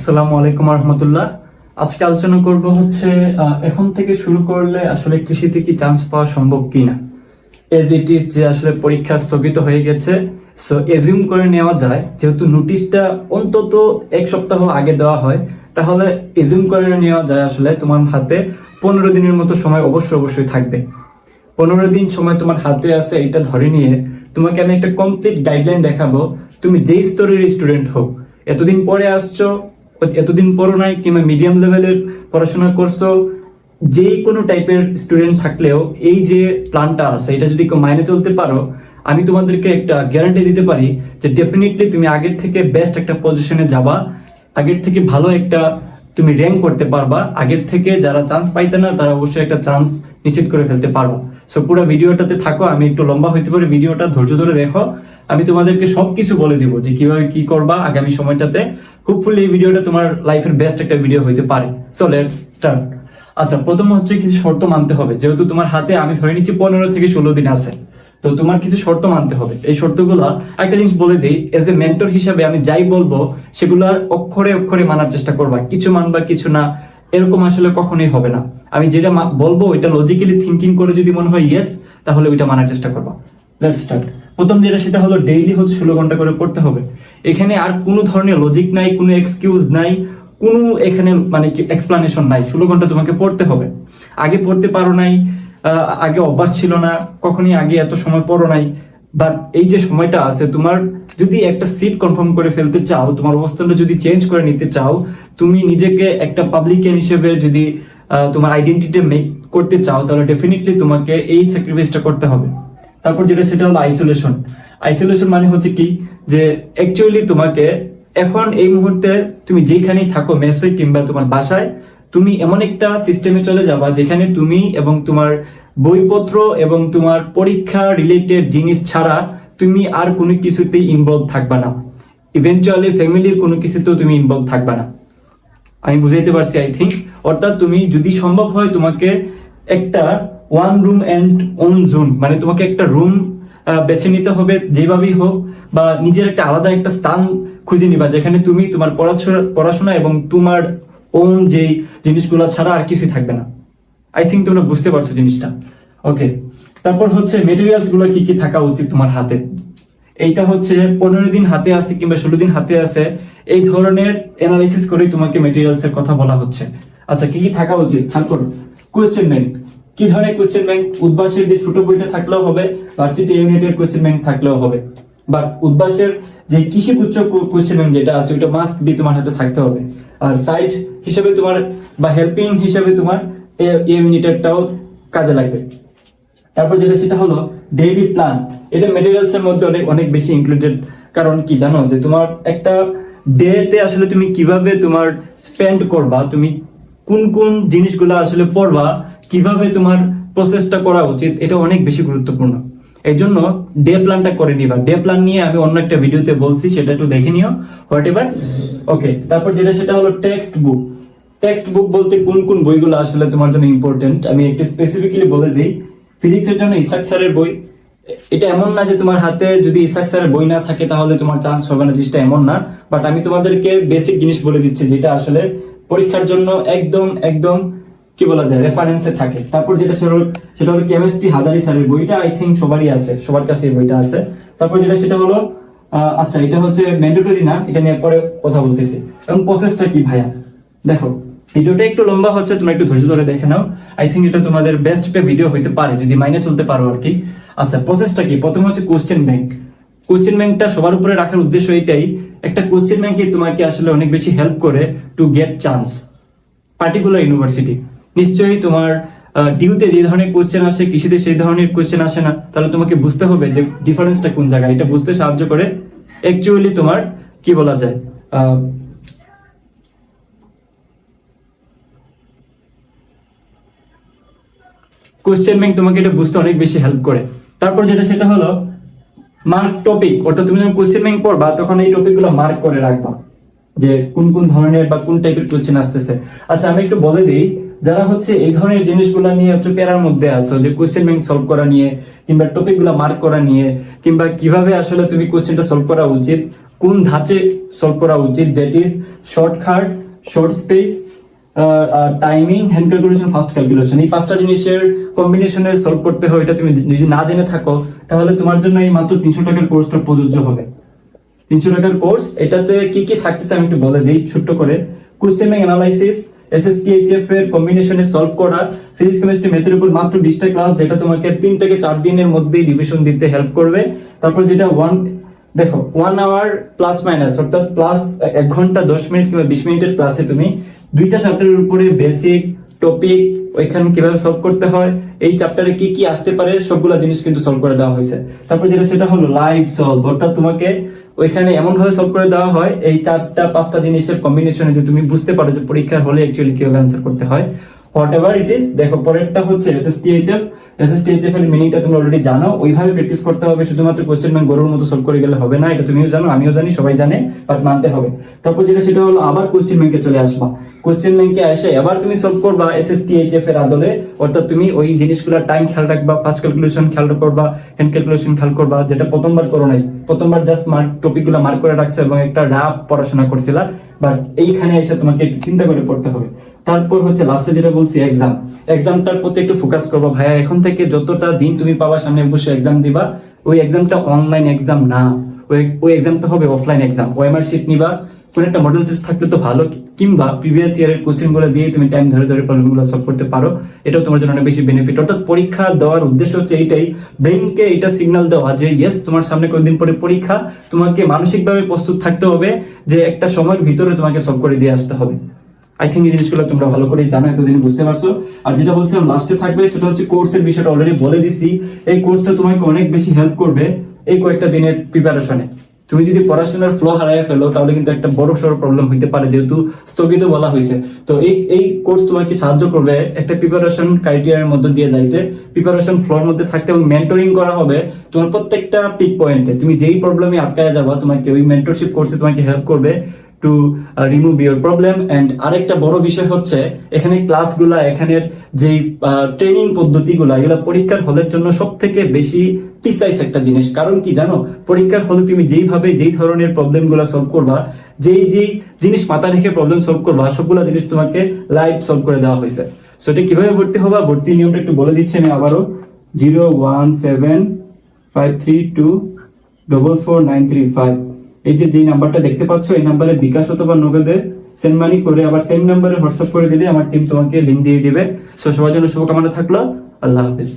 আসসালামু আলাইকুম রহমতুল্লাহ আজকে আলোচনা করব হচ্ছে এখন থেকে শুরু করলে আসলে কৃষিতে কি চান্স পাওয়া সম্ভব কিনা? এজ ইট ইজ যে আসলে পরীক্ষা স্থগিত হয়ে গেছে সো এজিউম করে নেওয়া যায়, যেহেতু নোটিশটা অন্তত এক সপ্তাহ আগে দেওয়া হয়, তাহলে এজিউম করে নেওয়া যায় আসলে তোমার হাতে পনেরো দিনের মতো সময় অবশ্যই অবশ্যই থাকবে। পনেরো দিন সময় তোমার হাতে আছে এটা ধরে নিয়ে তোমাকে আমি একটা কমপ্লিট গাইডলাইন দেখাবো। তুমি যেই স্তরের স্টুডেন্ট হোক, এতদিন পরে আসছো এতদিন পড়ো নাই কিংবা মিডিয়াম লেভেলের পড়াশোনা করছ, যেই কোনো টাইপের স্টুডেন্ট থাকলেও এই যে প্ল্যানটা আছে, এটা যদি মাইনে চলতে পারো, আমি তোমাদেরকে একটা গ্যারান্টি দিতে পারি যে ডেফিনেটলি তুমি আগের থেকে বেস্ট একটা পজিশনে যাবা, আগের থেকে ভালো একটা তুমি র্যাঙ্ক করতে পারবা, আগের থেকে যারা চান্স পাইতে না, তারা অবশ্যই একটা চান্স নিশ্চিত করে ফেলতে পারব। সো পুরো ভিডিওটাতে থাকো, আমি একটু লম্বা হইতে পারে ভিডিওটা ধৈর্য ধরে দেখো। আমি তোমাদেরকে সবকিছু বলে দিব যে কীভাবে কি করবা আগামী সময়টাতে। হোপফুলি এই ভিডিওটা তোমার লাইফের বেস্ট একটা ভিডিও হইতে পারে। সো লেটস স্টার্ট আচ্ছা প্রথম হচ্ছে কিছু শর্ত মানতে হবে। যেহেতু তোমার হাতে আমি ধরে নিচ্ছি পনেরো থেকে ষোলো দিন আছে। তো তোমার কিছু শর্ত মানতে হবে। এই শর্তগুলো একটা জিনিস বলে দিই এজ এ মেন্টর হিসাবে আমি যাই বলব সেগুলার অক্ষরে অক্ষরে মানার চেষ্টা করবা। কিছু মানবা, কিছু না, এরকম আসলে কখনোই হবে না। আমি যেটা বলব, ওইটা লজিক্যালি থিঙ্কিং করে যদি মনে হয় ইয়েস তাহলে ওইটা মানার চেষ্টা করবা। লেটস স্টার্ট প্রথম যেটা সেটা হলো ডেইলি হচ্ছে ষোলো ঘণ্টা করে পড়তে হবে। এখানে আর কোনো ধরনের লজিক নাই, কোনো এক্সকিউজ নাই, কোনো এখানে মানে এক্সপ্লানেশন নাই। ষোলো ঘণ্টা তোমাকে পড়তে হবে। আগে পড়তে পারো নাই আগে অভ্যাস ছিল না, কখনই আগে এত সময় পড়ো নাই। বাট এই যে সময়টা আছে, তোমার যদি একটা সিট কনফার্ম করে ফেলতে চাও, তোমার অবস্থানটা যদি চেঞ্জ করে নিতে চাও, তুমি নিজেকে একটা পাবলিকেন হিসেবে যদি তোমার আইডেন্টিটি মেক করতে চাও, তাহলে ডেফিনেটলি তোমাকে এই স্যাক্রিফাইসটা করতে হবে। তারপর যেটা, সেটা হলো আইসোলেশন আইসোলেশন মানে হচ্ছে কি? যে অ্যাকচুয়ালি তোমাকে এখন এই মুহূর্তে তুমি যেখানেই থাকো মেসে কিংবা তোমার বাসায়, তুমি এমন একটা সিস্টেমে চলে যাবা যেখানে তুমি এবং তোমার বইপত্র এবং তোমার পরীক্ষা রিলেটেড জিনিস ছাড়া তুমি আর কোনো কিছুতেই ইনভলভ থাকবা না। ইভেনচুয়ালি ফ্যামিলির কোনো কিছুতেও তুমি ইনভলভ থাকবা না। আমি বুঝাইতে পারছি আই থিঙ্ক অর্থাৎ তুমি যদি সম্ভব হয় তোমাকে একটা one room and own zone মানে তোমাকে একটা রুম বেছে নিতে হবে যেভাবেই হোক, বা নিজের একটা আলাদা একটা স্থান খুঁজে নিবা, যেখানে তুমি তোমার পড়াশোনা এবং তোমার ওন যেই জিনিসগুলো ছাড়া আর কিছুই থাকবে না। আই থিঙ্ক তোমরা বুঝতে পারছ জিনিসটা। ওকে তারপর হচ্ছে মেটেরিয়ালসগুলো কি কি থাকা উচিত তোমার হাতে? এইটা হচ্ছে পনেরো দিন হাতে আছে কিংবা ষোলো দিন হাতে আছে, এই ধরনের অ্যানালাইসিস করে তোমাকে মেটেরিয়ালস এর কথা বলা হচ্ছে। আচ্ছা কি কি থাকা উচিত? করো কোয়েশ্চেন ব্যাংক কি ধরনের কোয়েশ্চেন ব্যাংক উদ্ভাসের যে ছোট বইটা থাকলেও হবে ভার্সিটি ইউনিটের কোয়েশ্চেন ব্যাংক থাকলেও হবে? বাট উদ্ভাসের যে কৃষি উচ্চ কোয়েশ্চেন ব্যাংক যেটা আছে, ওইটা মাস্ট বি তোমার হাতে থাকতে হবে। আর সাইড হিসেবে তোমার বা হেল্পিং হিসেবে তোমার ইউনিটেরটাও কাজে লাগবে। তারপর যেটা, সেটা হলো ডেইলি প্ল্যান এটা মেটেরিয়ালস এর মধ্যে অনেক অনেক বেশি ইনক্লুডেড কারণ কি জানো, যে তোমার একটা ডে তে আসলে তুমি কীভাবে তোমার স্পেন্ড করবা, তুমি কোন কোন জিনিসগুলো আসলে পড়বা কীভাবে তোমার প্রসেসটা করা উচিত, এটা অনেক বেশি গুরুত্বপূর্ণ। এই জন্য ডে প্ল্যানটা করে নিবা। ডে প্ল্যান নিয়ে আমি অন্য একটা ভিডিওতে বলছি, সেটা একটু দেখে নিও। হোয়াট এভার ওকে তারপর যেটা, সেটা হলো টেক্সট বুক টেক্সট বুক বলতে কোন কোন বইগুলো আসলে তোমার জন্য ইম্পর্টেন্ট আমি একটু স্পেসিফিক্যালি বলে দিই। ফিজিক্সের জন্য ইসাক স্যারের বই। এটা এমন না যে তোমার হাতে যদি ইসাক স্যারের বই না থাকে, তাহলে তোমার চান্স হবে না, জিনিসটা এমন না। বাট আমি তোমাদেরকে বেসিক জিনিস বলে দিচ্ছি, যেটা আসলে পরীক্ষার জন্য একদম একদম কি বলা যায় রেফারেন্সে থাকে। তারপর যেটা সেটা হলো- কেমিস্ট্রি হাজারি স্যারের বইটা আই থিঙ্ক সবারই আছে, সবার কাছে এই বইটা আছে। তারপর যেটা, সেটা হলো আচ্ছা এটা হচ্ছে ম্যান্ডেটরি না? এটা নিয়ে পরে কথা বলতেছি। এবং প্রসেসটা কি ভাইয়া? দেখো, ভিডিওটা একটু লম্বা হচ্ছে, তোমরা একটু ধৈর্য ধরে দেখে নাও। আই থিঙ্ক এটা তোমাদের বেস্ট একটা ভিডিও হইতে পারে, যদি মাইনে চলতে পারো আর কি। আচ্ছা প্রসেসটা কি? প্রথমে হচ্ছে কোশ্চেন ব্যাংক কোশ্চেন ব্যাংকটা সবার উপরে রাখার উদ্দেশ্য এটাই, একটা কোশ্চেন ব্যাংকে তোমাকে আসলে অনেক বেশি হেল্প করে to get chance particular university নিশ্চয়ই তোমার ডিউতে যে ধরনের কোশ্চেন আসে, কৃষিতে সেই ধরনের কোশ্চেন আসে না। তাহলে তোমাকে বুঝতে হবে যে ডিফারেন্সটা কোন জায়গায়। এটা বুঝতে সাহায্য করে অ্যাকচুয়ালি তোমার, কি বলা যায় কোশ্চেন ব্যাংক তোমাকে এটা বুঝতে অনেক বেশি হেল্প করে। তারপর যেটা, সেটা হলো মার্ক টপিক অর্থাৎ তুমি যখন কোশ্চেন ব্যাংক পড়বা, তখন এই টপিকগুলো মার্ক করে রাখবা যে কোন কোন ধরনের বা কোন টাইপের কোশ্চেন আসতেছে। আচ্ছা আমি একটু বলে দিই যারা হচ্ছে এই ধরনের জিনিসগুলো নিয়ে একটু প্যারার মধ্যে আছো, যে কোশ্চেন ব্যাংক সলভ করা নিয়ে, কিংবা টপিকগুলো মার্ক করা নিয়ে, কিংবা কীভাবে আসলে তুমি কোশ্চেনটা সলভ করা উচিত, কোন ধাঁচে সলভ করা উচিত that is shortcut short space timing hand calculation fast calculation এই পাঁচটা জিনিসের কম্বিনেশনে সলভ করতে হয়, এটা তুমি যদি না জেনে থাকো, তাহলে তোমার জন্য এই মাত্র তিনশো টাকার কোর্সটা প্রযোজ্য হবে। তিনশো টাকার কোর্স এটাতে কি কি থাকতেছে আমি একটু বলে দিই, ছোট্ট করে। কোশ্চেন ব্যাংক অ্যানালাইসিস এসএসটিএইচএফ এর কম্বিনেশনে সলভ করা। ফিজিক্স কেমিস্ট্রি ম্যাথের উপর মাত্র বিশটা ক্লাস যেটা তোমাকে তিন থেকে চার দিনের মধ্যেই রিভিশন দিতে হেল্প করবে। তারপর যেটা ওয়ান দেখো ওয়ান আওয়ার প্লাস মাইনাস অর্থাৎ প্লাস এক ঘণ্টা দশ মিনিট কিংবা বিশ মিনিটের ক্লাসে তুমি। দুইটা চ্যাপ্টারের উপরে বেসিক টপিক ওইখানে কীভাবে সলভ করতে হয়, এই চ্যাপ্টারে কি কি আসতে পারে, সবগুলো জিনিস কিন্তু সলভ করে দেওয়া হয়েছে। তারপর যেটা, সেটা হলো লাইভ সলভ অর্থাৎ তোমাকে ওইখানে এমন ভাবে সলভ করে দেওয়া হয়, এই চারটা, পাঁচটা জিনিসের কম্বিনেশনে যে তুমি বুঝতে পারো যে পরীক্ষার হলে অ্যাকচুয়ালি কীভাবে অ্যান্সার করতে হয়। হোয়াট এভার ইট ইজ দেখো, পরেরটা হচ্ছে এসএসটিএইচএফ এর মিনিংটা তুমি অলরেডি জানো ওইভাবে প্র্যাকটিস করতে হবে, শুধুমাত্র কোশ্চেন ব্যাংক গরুর মতো সলভ করে গেলে হবে না, এটা তুমিও জানো, আমিও জানি, সবাই জানে বাট মানতে হবে। তারপর যেটা, সেটা হলো আবার কোশ্চেন ব্যাংকে চলে আসবা। কোশ্চেন ব্যাংকে এসে এবার তুমি সলভ করবা এর আদলে, অর্থাৎ তুমি ওই জিনিসগুলোর টাইম খেয়াল রাখবা ফার্স্ট ক্যালকুলেশন খেয়াল করবা হ্যান্ড ক্যালকুলেশন খেয়াল করবা, যেটা প্রথমবার করো নাই, প্রথমবার জাস্ট মার্ক টপিকগুলো মার্ক করে রাখছো এবং একটা রাফ পড়াশোনা করছিলা বাট এইখানে এসে তোমাকে চিন্তা করে পড়তে হবে। তারপর হচ্ছে লাস্টে যেটা বলছি এক্সাম এক্সামটার প্রতি একটু ফোকাস করবা। ভাইয়া, এখন থেকে যতটা দিন তুমি পাবা সামনে বসে এক্সাম দিবা, ওই এক্সামটা অনলাইন এক্সাম না। ওই এক্সামটা হবে অফলাইন এক্সাম ওএমআর শিট নিবা। কোন একটা মডেল টেস্ট থাকলে তো ভালো, কিংবা প্রিভিয়াস ইয়ারের কোশ্চেনগুলো দিয়ে তুমি টাইম ধরে ধরে প্রবলেমগুলো সলভ করতে পারো। এটাও তোমার জন্য অনেক বেশি বেনিফিট অর্থাৎ পরীক্ষা দেওয়ার উদ্দেশ্য হচ্ছে এইটাই। ব্রেনকে এটা সিগন্যাল দেওয়া যে ইয়েস তোমার সামনে কয়েকদিন পরে পরীক্ষা। তোমাকে মানসিকভাবে প্রস্তুত থাকতে হবে যে একটা সময়ের ভিতরে তোমাকে সলভ করে দিয়ে আসতে হবে। আই থিঙ্ক এই জিনিসগুলো তোমরা ভালো করে জানো, এতদিন বুঝতে পারছ। আর যেটা বলছিলাম লাস্টে থাকবে, সেটা হচ্ছে কোর্সের বিষয়টা অলরেডি বলে দিছি। এই কোর্সটা তোমাকে অনেক বেশি হেল্প করবে এই কয়েকটা দিনের প্রিপারেশনে তুমি যদি পড়াশোনার ফ্লো ফেলো, তাহলে কিন্তু একটা বড় সড়ো প্রবলেম হইতে পারে, যেহেতু স্থগিত বলা হয়েছে তো এই এই কোর্স তোমাকে সাহায্য করবে একটা প্রিপারেশন ক্রাইটেরিয়ার মধ্যে দিয়ে যাইতে। প্রিপারেশন ফ্লোর মধ্যে থাকতে এবং মেন্টরিং করা হবে তোমার প্রত্যেকটা পিক পয়েন্টে তুমি যেই প্রবলেমে আটকায় যাবা, তোমাকে ওই মেন্টরশিপ কোর্সে তোমাকে হেল্প করবে। To remove your problem and আরেকটা বড় বিষয় হচ্ছে, এখানে ক্লাসগুলা এখানের যেই ট্রেনিং পদ্ধতিগুলা, এগুলো পরীক্ষার হলের জন্য সব থেকে বেশি প্রিসাইজ একটা জিনিস। কারণ কি জানো? পরীক্ষার হলে তুমি যেইভাবে যেই ধরনের প্রবলেমগুলা সলভ করবা, যেই যেই জিনিস মাথায় রেখে প্রবলেম সলভ করবা, সবগুলা জিনিস তোমাকে লাইভ সলভ করে দেওয়া হয়েছে। সো এটা কীভাবে ভর্তি হবা? ভর্তি নিয়মটা একটু বলে দিচ্ছি আমি আবারও। Zero one seven five three two double four nine three five. এই যে যেই নাম্বারটা দেখতে পাচ্ছ, এই নাম্বারে বিকাশ অথবা নগদে সেন্ড মানি করে আবার সেম নাম্বারে হোয়াটসঅ্যাপ করে দিলে আমার টিম তোমাকে লিঙ্ক দিয়ে দিবে। সো সবার জন্য শুভকামনা থাকল। আল্লাহ হাফিজ।